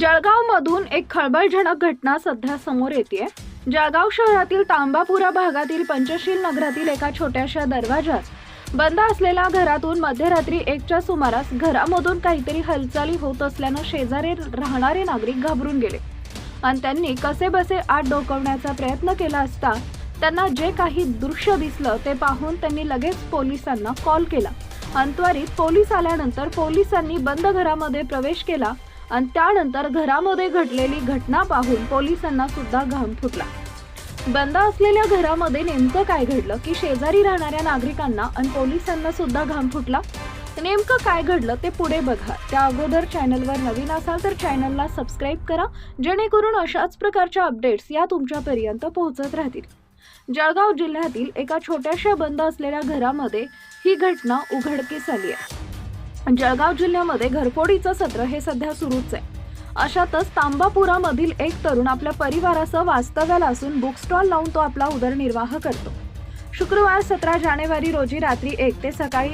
जळगावमधून एक खळबळजनक घटना सध्या समोर येते जळगाव शहरातील तांबापुरा भागातील पंचशील नगरातील एका छोट्याशा दरवाजात बंद असलेल्या घरातून मध्यरात्री एकच्या सुमारास घरामधून काहीतरी हालचाली होत असल्यानं शेजारी राहणारे नागरिक घाबरून गेले. आणि त्यांनी कसे बसे आत डोकवण्याचा प्रयत्न केला असता त्यांना जे काही दृश्य दिसलं ते पाहून त्यांनी लगेच पोलिसांना कॉल केला. अंतवारीत पोलीस आल्यानंतर पोलिसांनी बंद घरामध्ये प्रवेश केला आणि त्यानंतर घरामध्ये घडलेली घटना पाहून पोलिसांना सुद्धा घाम फुटला. बंद असलेल्या घरामध्ये नेमकं काय घडलं? की शेजारी राहणाऱ्या नागरिकांना आणि पोलिसांना सुद्धा घाम फुटला? नेमकं काय घडलं ते पुढे बघा. त्या अगोदर चॅनलवर नवीन असाल तर चॅनलला सबस्क्राईब करा. जेणेकरून अशाच प्रकारच्या अपडेट्स या तुमच्यापर्यंत पोहोचत राहतील. जळगाव जिल्ह्यातील एका छोट्याशा बंद असलेल्या घरामध्ये ही घटना उघडकीस आली आहे. जळगाव जिल्ह्यामध्ये घरफोडीचं सत्र हे सध्या सुरूच आहे. अशातच तांबापुरामधील एक तरुण आपल्या परिवारासह वास्तव्याला असून बुक स्टॉल लावून तो आपला उदरनिर्वाह करतो. शुक्रवार सतरा जानेवारी रोजी रात्री एक ते सकाळी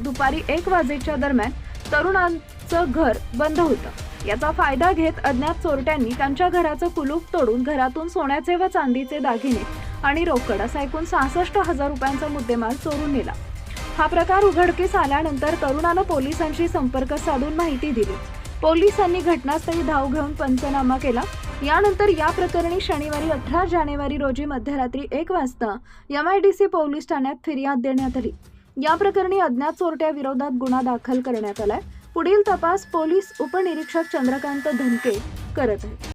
दुपारी एक वाजेच्या दरम्यान तरुणांचं घर बंद होतं. याचा फायदा घेत अज्ञात चोरट्यांनी त्यांच्या घराचं कुलूप तोडून घरातून सोन्याचे व चांदीचे दागिने आणि रोकड असा एकूण सहासष्ट हजार रुपयांचा मुद्देमाल चोरून नेला. हा प्रकार उघडकीस आल्यानंतर तरुणानं पोलिसांशी संपर्क साधून माहिती दिली. पोलिसांनी घटनास्थळी धाव घेऊन पंचनामा केला. यानंतर या प्रकरणी शनिवारी अठरा जानेवारी रोजी मध्यरात्री एक वाजता M I D C police ठाण्यात फिर्याद देण्यात आली. या प्रकरणी अज्ञात चोरट्या विरोधात गुन्हा दाखल करण्यात आलाय. पुढील तपास पोलीस उपनिरीक्षक चंद्रकांत धनके करत आहेत.